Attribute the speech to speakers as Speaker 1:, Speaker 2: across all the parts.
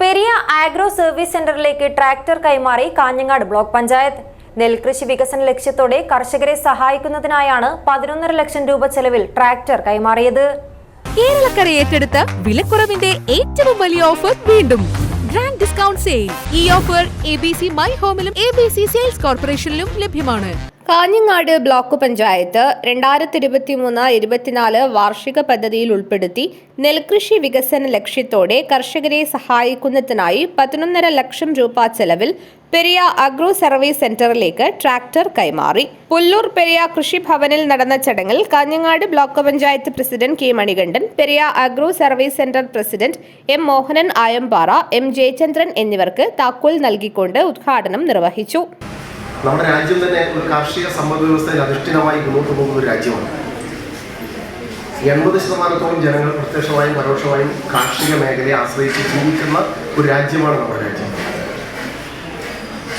Speaker 1: Periya agro service സെന്ററിലേക്ക് tractor കൈമാറി Kanhangad block panchayat. നെൽകൃഷി വികസന ലക്ഷ്യത്തോടെ കർഷകരെ സഹായിക്കുന്നതിനായാണ് പതിനൊന്നര ലക്ഷം രൂപ ചെലവിൽ ട്രാക്ടർ കൈമാറിയത്.
Speaker 2: കേരളക്കര ഏറ്റെടുത്ത വിലക്കുറവിന്റെ ഏറ്റവും വലിയ ഓഫർ വീണ്ടും. ഗ്രാൻഡ് ഡിസ്കൗണ്ട് സെയിൽ ഈ offer A B C my ഹോമിലും A B C sales കോർപ്പറേഷനിലും ലഭ്യമാണ്.
Speaker 3: കാഞ്ഞങ്ങാട് ബ്ലോക്ക് പഞ്ചായത്ത് രണ്ടായിരത്തി ഇരുപത്തി മൂന്ന് ഇരുപത്തിനാല് വാർഷിക പദ്ധതിയിൽ ഉൾപ്പെടുത്തി നെൽകൃഷി വികസന ലക്ഷ്യത്തോടെ കർഷകരെ സഹായിക്കുന്നതിനായി പതിനൊന്നര ലക്ഷം രൂപ ചെലവിൽ പെരിയ അഗ്രോ സർവീസ് സെന്ററിലേക്ക് ട്രാക്ടർ കൈമാറി. പുല്ലൂർ പെരിയ കൃഷിഭവനിൽ നടന്ന ചടങ്ങിൽ Kanhangad block panchayat president K Manikandan Periya agro service centre president M Mohanan Ayampara M Jayachandran എന്നിവർക്ക് താക്കോൽ നൽകിക്കൊണ്ട് ഉദ്ഘാടനം നിർവഹിച്ചു.
Speaker 4: നമ്മുടെ രാജ്യം തന്നെ ഒരു കാർഷിക സമ്പദ് വ്യവസ്ഥയിൽ അധിഷ്ഠിതമായി മുന്നോട്ട് പോകുന്ന ഒരു രാജ്യമാണ്. എൺപത് ശതമാനത്തോളം ജനങ്ങൾ പ്രത്യക്ഷമായും പരോക്ഷമായും കാർഷിക മേഖലയെ ആശ്രയിച്ച് ജീവിക്കുന്ന ഒരു രാജ്യമാണ് നമ്മുടെ രാജ്യം.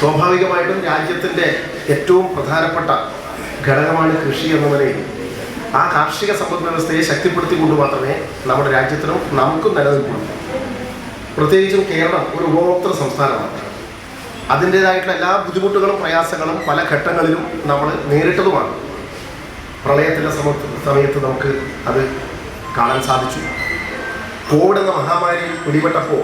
Speaker 4: സ്വാഭാവികമായിട്ടും രാജ്യത്തിന്റെ ഏറ്റവും പ്രധാനപ്പെട്ട ഘടകമാണ് കൃഷി എന്ന നിലയിൽ. ആ കാർഷിക സമ്പദ് വ്യവസ്ഥയെ ശക്തിപ്പെടുത്തിക്കൊണ്ട് മാത്രമേ നമ്മുടെ രാജ്യത്തിനും നമുക്കും നിലനിൽക്കുള്ളൂ പ്രത്യേകിച്ചും കേരളം ഒരു ഉപഭോക്തൃ സംസ്ഥാനമാണ്. അതിന്റേതായിട്ടുള്ള എല്ലാ ബുദ്ധിമുട്ടുകളും പ്രയാസങ്ങളും പല ഘട്ടങ്ങളിലും നമ്മൾ നേരിട്ടതുമാണ്. പ്രളയത്തിന്റെ സമ സമയത്ത് നമുക്ക് അത് കാണാൻ സാധിച്ചു. കോവിഡ് എന്ന മഹാമാരി പിടിപെട്ടപ്പോൾ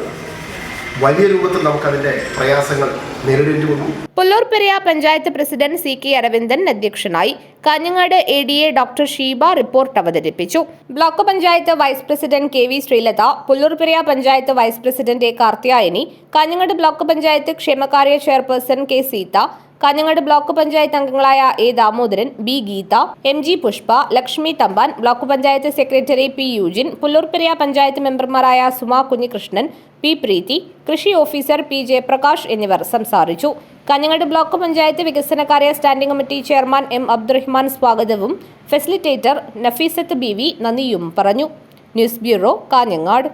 Speaker 4: വലിയ രൂപത്തിൽ നമുക്കതിന്റെ പ്രയാസങ്ങൾ നേരിടേണ്ടി വന്നു.
Speaker 3: Pullur Periya panchayat president C K Aravindan അധ്യക്ഷനായി Kanhangad A D A doctor Sheeba report അവതരിപ്പിച്ചു. Block panchayat vice president K V Sreelatha Pullur Periya panchayat vice president A Karthiyayani Kanhangad block panchayat ക്ഷേമകാര്യ chairperson K Seetha Kanhangad block panchayat അംഗങ്ങളായ A Damodaran B Geetha M G Pushpa Lakshmi Thampan block panchayat secretary P Eugene പുല്ലൂർപ്പെരിയ panchayat മെമ്പർമാരായ Suma Kunhikrishnan P പ്രീതി കൃഷി officer P J Prakash എന്നിവർ സംസാരിച്ചു. Kanhangad block panchayat വികസനകാര്യ standing committee chairman M Abdurahman സ്വാഗതവും facilitator Nafeesath B V നന്ദിയും പറഞ്ഞു. News bureau Kanhangad.